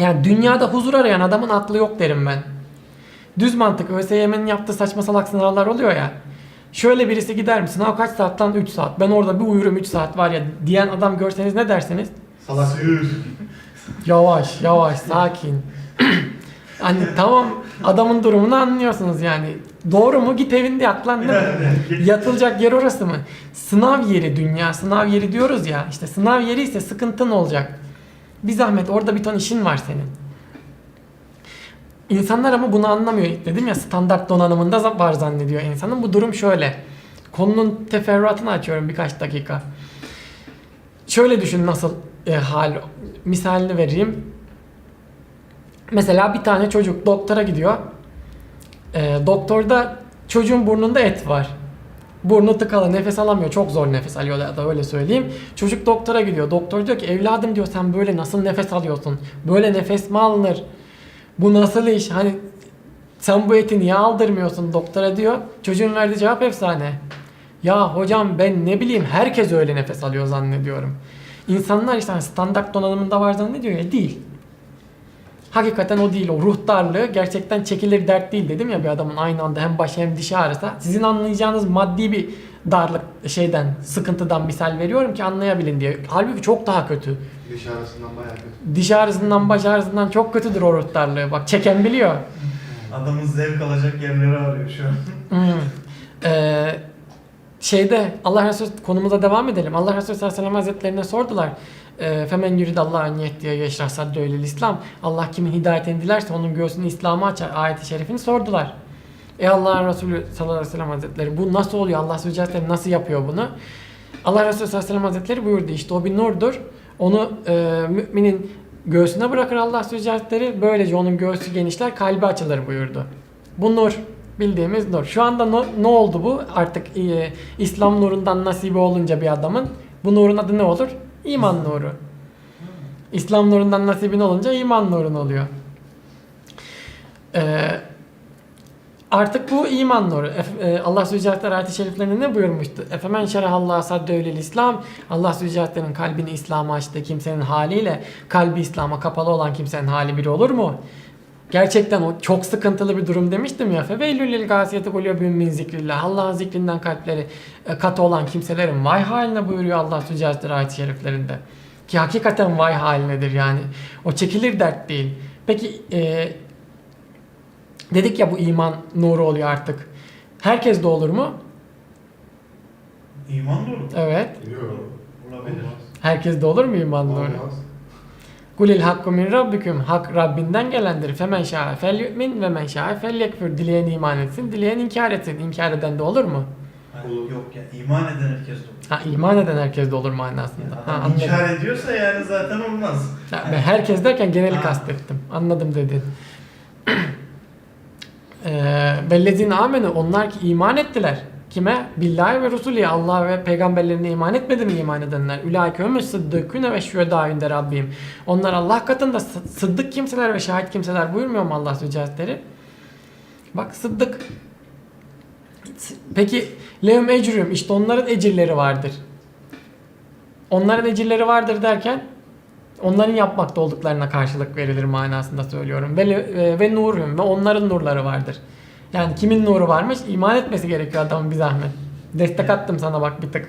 Yani dünyada huzur arayan adamın aklı yok derim ben. Düz mantık ÖSYM'nin yaptığı saçma salak sınavlar oluyor ya. Şöyle birisi gider mi? Sınav kaç saat lan? 3 saat. Ben orada bir uyurum 3 saat var ya diyen adam görseniz ne dersiniz? Salak. Yavaş yavaş sakin. hani tamam adamın durumunu anlıyorsunuz yani. Doğru mu? Git evinde yat lan değil mi? Yatılacak yer orası mı? Sınav yeri dünya, sınav yeri diyoruz ya. İşte sınav yeri ise sıkıntın olacak. Bir zahmet orada bir ton işin var senin. İnsanlar ama bunu anlamıyor. Dedim ya standart donanımında var zannediyor insanın. Bu durum şöyle. Konunun teferruatını açıyorum birkaç dakika. Şöyle düşün nasıl e, hal misalini vereyim. Mesela bir tane çocuk doktora gidiyor. E, doktorda çocuğun burnunda et var. Burnu tıkalı nefes alamıyor. Çok zor nefes alıyor ya da öyle söyleyeyim. Çocuk doktora gidiyor. Doktor diyor ki evladım diyor sen böyle nasıl nefes alıyorsun? Böyle nefes mi alınır? Bu nasıl iş? Hani sen bu eti niye aldırmıyorsun doktora diyor. Çocuğun verdiği cevap efsane. Ya hocam ben ne bileyim herkes öyle nefes alıyor zannediyorum. İnsanlar işte hani standart donanımında var zannediyor ya değil. Hakikaten o değil. O ruh darlığı gerçekten çekilir dert değil dedim ya bir adamın aynı anda hem başı hem dişi ağrısa. Sizin anlayacağınız maddi bir darlık şeyden, sıkıntıdan misal veriyorum ki anlayabilin diye. Halbuki çok daha kötü. Diş arasından bayağı kötü. Diş ağrısından, baş ağrısından çok kötüdür o ruh darlığı. Bak çeken biliyor. Adamın zevk alacak yerleri arıyor şu an. Hmm. Ee, şeyde Allah Resulü konumuza devam edelim. Allah Resulü sallallahu aleyhi ve sellem hazretlerine sordular. Femen yuridallah en yehdiye yeşrah saddöylel İslam. Allah kimin hidayetini dilerse onun göğsünü İslam'a açar. Ayeti şerifini sordular. Ey Allah'ın Resulü sallallahu aleyhi ve sellem hazretleri bu nasıl oluyor? Allah Resulü Hazretleri nasıl yapıyor bunu? Allah Resulü sallallahu aleyhi ve sellem hazretleri buyurdu işte o bir nurdur. Onu e, müminin göğsüne bırakır Allah Resulü Hazretleri. Böylece onun göğsü genişler, kalbi açılır buyurdu. Bu nur. Bildiğimiz nur. Şu anda no- ne oldu bu? Artık e, İslam nurundan nasibi olunca bir adamın bu nurun adı ne olur? İman nuru. İslam nurundan nasibin olunca iman nurun oluyor. Ee, artık bu iman nuru. E, Allah Zülcelatlar ayet-i şeriflerinde ne buyurmuştu? Efemen şerahallahu saddevlil İslam. Allah Zülcelatların kalbini İslam'a açtığı kimsenin haliyle kalbi İslam'a kapalı olan kimsenin hali biri olur mu? Gerçekten o çok sıkıntılı bir durum demiştim ya. Feveylül lil gasiyeti kulübün min zikrillah. Allah'ın zikrinden kalpleri e, katı olan kimselerin vay haline buyuruyor Allah Zülcelatlar ayet-i şeriflerinde. Ki hakikaten vay halinedir yani. O çekilir dert değil. Peki e, dedik ya bu iman nuru oluyor artık. Herkes de olur mu? İman dolu. Evet. Yok. Olabilir. Herkes de olur mu iman nuru? Olmaz. Kulil hakku min rabbiküm. Hak Rabbinden gelendir. Femen şa'a fel yu'min ve men şa'a fel yekfür. Dileyen iman etsin, dileyen inkar etsin. İnkar eden de olur mu? Ha, Olur. Yok ya iman eden herkes dolu. Ha iman eden herkes de olur manasında. Ha, Adam anladım. inkar ediyorsa yani zaten olmaz. Ya ben herkes derken geneli Ha. kastettim. Anladım dedin. Eee Bellezine amenu onlar ki iman ettiler. Kime? Billahi ve Resulü Allah ve peygamberlerine iman etmedi mi iman edenler? Ulaike humus sıddıküne ve şühedâ inde Rabbim. Onlar Allah katında sı- sıddık kimseler ve şahit kimseler buyurmuyor mu Allah Zülcelatleri? Bak sıddık. Peki lehum ecrüm işte onların ecirleri vardır. Onların ecirleri vardır derken onların yapmakta olduklarına karşılık verilir manasında söylüyorum. Ve, e, ve nurum ve onların nurları vardır. Yani kimin nuru varmış? İman etmesi gerekiyor adamın bir zahmet. Destek attım sana bak bir tık.